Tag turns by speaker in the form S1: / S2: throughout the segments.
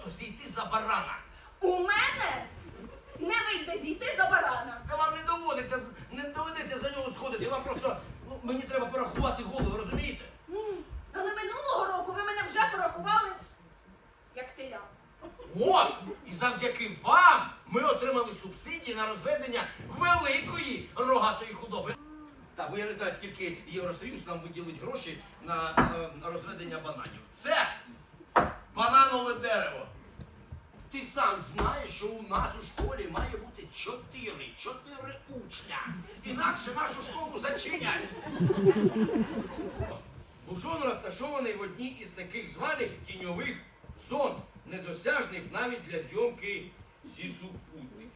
S1: просто зійти за барана. У мене не вийде зійти за барана. Та вам не доводиться, не доведеться за нього сходити. Вам просто ну, мені треба порахувати голову, розумієте? М, Але минулого року ви
S2: мене вже порахували, як теля. От! І завдяки вам ми отримали субсидії на розведення великої рогатої худоби. Так, бо я не знаю, скільки Євросоюз нам виділить гроші на е, розведення бананів. Це сам знаєш, що у нас у школі має бути чотири, чотири учня. Інакше нашу школу зачинять.
S3: Бужон розташований в одній із таких званих тіньових зон, недосяжних навіть для зйомки зі супутників.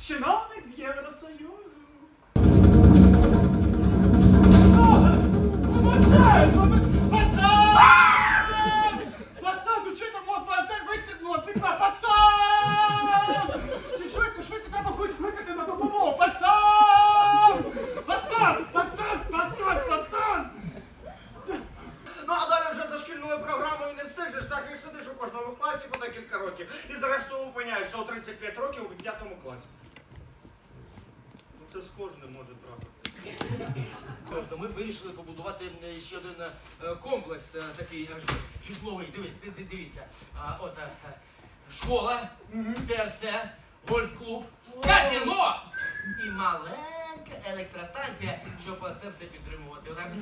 S3: Şınav yarasa років. І зрештою опиняєшся у 35 років у 5 класі. Ну це з кожним може трапити.
S1: Просто ми вирішили побудувати е, ще один е, комплекс е, такий житловий. Дивіться. А, от школа, ТРЦ, гольф-клуб, казино і маленька електростанція, щоб це все підтримувати. Отак.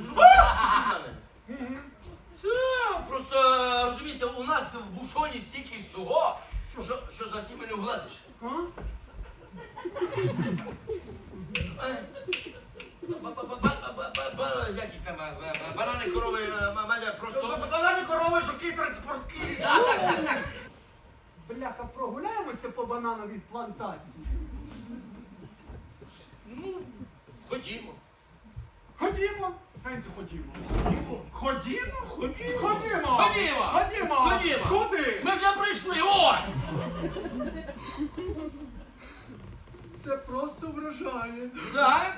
S1: Просто розумієте, нас в бушоні стільки всього, що, що за всіми не вгладиш. Е, Ба-ба-ба-ба-ба-ба-ба- Як їх там? Банани, корови, е, мамаля, просто.
S3: Банани, корови, жуки, транспортки.
S1: Так, так, так, так.
S2: Бляха, прогуляємося по банановій плантації.
S1: Ну, ходімо.
S2: Ходімо. Сенсі ходімо. Ходімо? Ходімо. Ходімо.
S1: Ходімо.
S2: Ходімо.
S1: Ходімо.
S2: Куди?
S1: Ми вже прийшли, ось!
S2: Це просто вражає.
S1: Так,